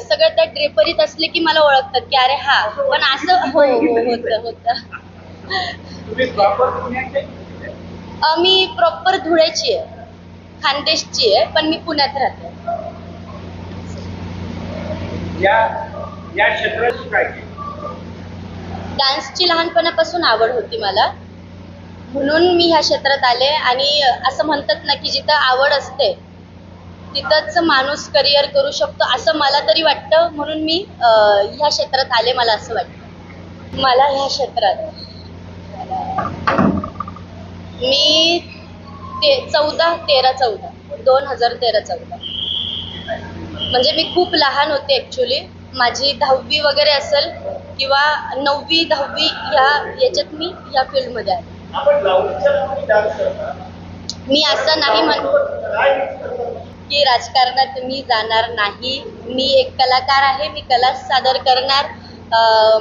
सगळं त्या ड्रेपरीत असले की मला ओळखतात की अरे हा पण असं हो हो होतं मी प्रॉपर धुळ्याची आहे. खानदेशची आहे पण मी पुण्यात राहते? डान्सची लहानपणापासून आवड होती मला. म्हणून मी ह्या क्षेत्रात आले आणि असं म्हणतात ना की जिथं आवड असते तिथंच माणूस करिअर करू शकतो असं मला तरी वाटतं. म्हणून मी अं, ह्या क्षेत्रात आले मला असं वाटतं. मला ह्या क्षेत्रात. मी ते चौदा तेरा चौदा दोन हजार तेरा चौदा. म्हणजे मी खूप लहान होते ॲक्च्युली माझी दहावी वगैरे असेल किंवा नववी दहावी ह्या याच्यात मी ह्या फील्डमध्ये आहे. आपण लावणीच्या नावाने डान्स करता? मी असं नाही म्हण काय mix करता? की राजकारणात मी जाणार नाही. मी एक कलाकार आहे मी कला सादर करणार.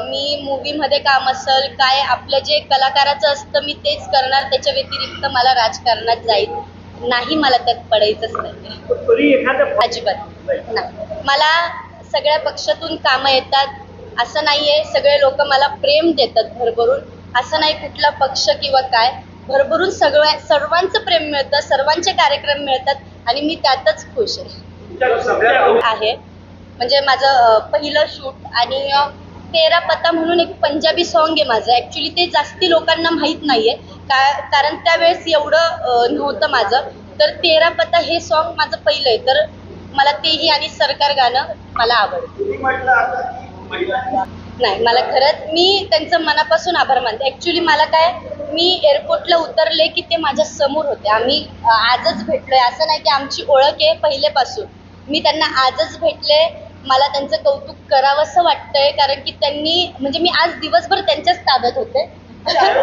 मी मूवीमध्ये काम असेल काय आपलं जे कलाकाराचं असतं मी तेच करणार. त्याच्या व्यतिरिक्त मला राजकारणात जाईल नाही मला त्यात पडायचंच नाही. अजिबात नाही. मला सगळ्या पक्षातून कामं येतात. असं नाहीये सगळे लोक मला प्रेम देतात भरभरून. असं नाही कुठला पक्ष किंवा काय. भरभरून सगळ्या सर्वांचं प्रेम मिळतं सर्वांचे कार्यक्रम मिळतात. आणि मी त्यातच खुश आहे. म्हणजे माझं पहिलं शूट आणि तेरा पत्ता म्हणून एक पंजाबी सॉन्ग आहे माझं. ॲक्च्युली ते जास्ती लोकांना माहीत नाहीये. का कारण त्यावेळेस एवढं नव्हतं माझं. तर तेरा पत्ता हे सॉन्ग माझं पहिलं आहे. तर मला तेही आणि सरकार गाणं मला आवडतं. नाही मला खरंच मी त्यांचं मनापासून आभार मानते. ॲक्च्युली मला काय मी एअरपोर्टला उतरले की ते माझ्यासमोर होते. आम्ही आजच भेटलोय. असं नाही की आमची ओळख आहे पहिलेपासून. मी त्यांना आजच भेटले. मला त्यांचं कौतुक करावंसं वाटतंय कारण की त्यांनी म्हणजे मी आज दिवसभर त्यांच्याच ताब्यात होते. आहे.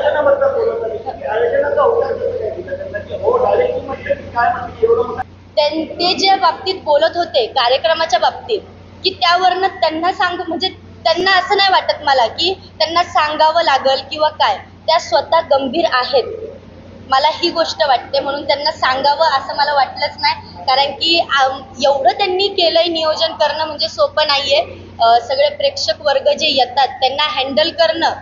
हो मोठं त्यां- ते ज्या बाबतीत बोलत होते कार्यक्रमाच्या बाबतीत की त्यावरनं त्यांना सांग म्हणजे त्यांना असं नाही वाटत मला की त्यांना सांगावं लागल किंवा काय. त्या स्वतः गंभीर आहेत. मला ही गोष्ट वाटते म्हणून त्यांना सांगावं असं मला वाटलंच नाही. कारण की एवढं त्यांनी केलंय नियोजन करणं म्हणजे सोपं नाहीये. सगळे प्रेक्षक वर्ग जे येतात त्यांना हँडल करणं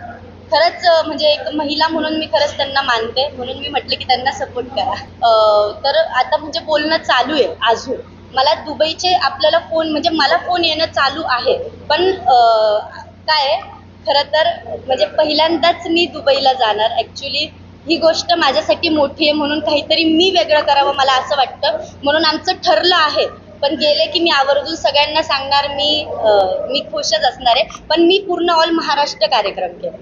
खरंच म्हणजे एक महिला म्हणून मी खरंच त्यांना मानते. म्हणून मी म्हटलं की त्यांना सपोर्ट करा. तर आता म्हणजे बोलणं चालू आहे अजून. मला दुबईचे आपल्याला फोन म्हणजे मला फोन येणं चालू आहे. पण काय खरं तर म्हणजे पहिल्यांदाच मी दुबईला जाणार. ॲक्च्युली ही गोष्ट माझ्यासाठी मोठी आहे म्हणून काहीतरी मी वेगळं करावं मला असं वाटतं. म्हणून आमचं ठरलं आहे. पण गेले की मी आवर्जून सगळ्यांना सांगणार मी मी खुशच असणार आहे. पण मी पूर्ण ऑल महाराष्ट्र कार्यक्रम केला.